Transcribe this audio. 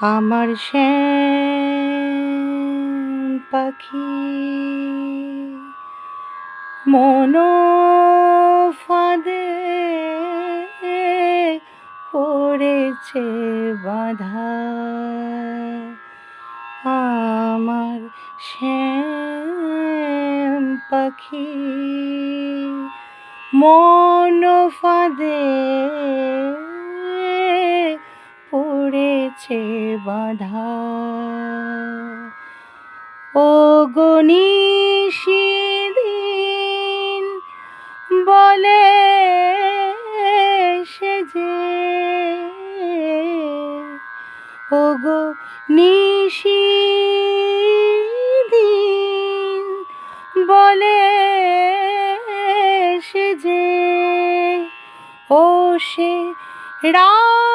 আমার শ্যাম পাখি মন ফাঁদে পড়েছে বাধা। আমার শ্যাম পাখি মন ফাঁদে বাধা। ও গণিসি দিন, বলে সে যে। ও গো নিশি দিন, বলে সে যে। ও সে রাত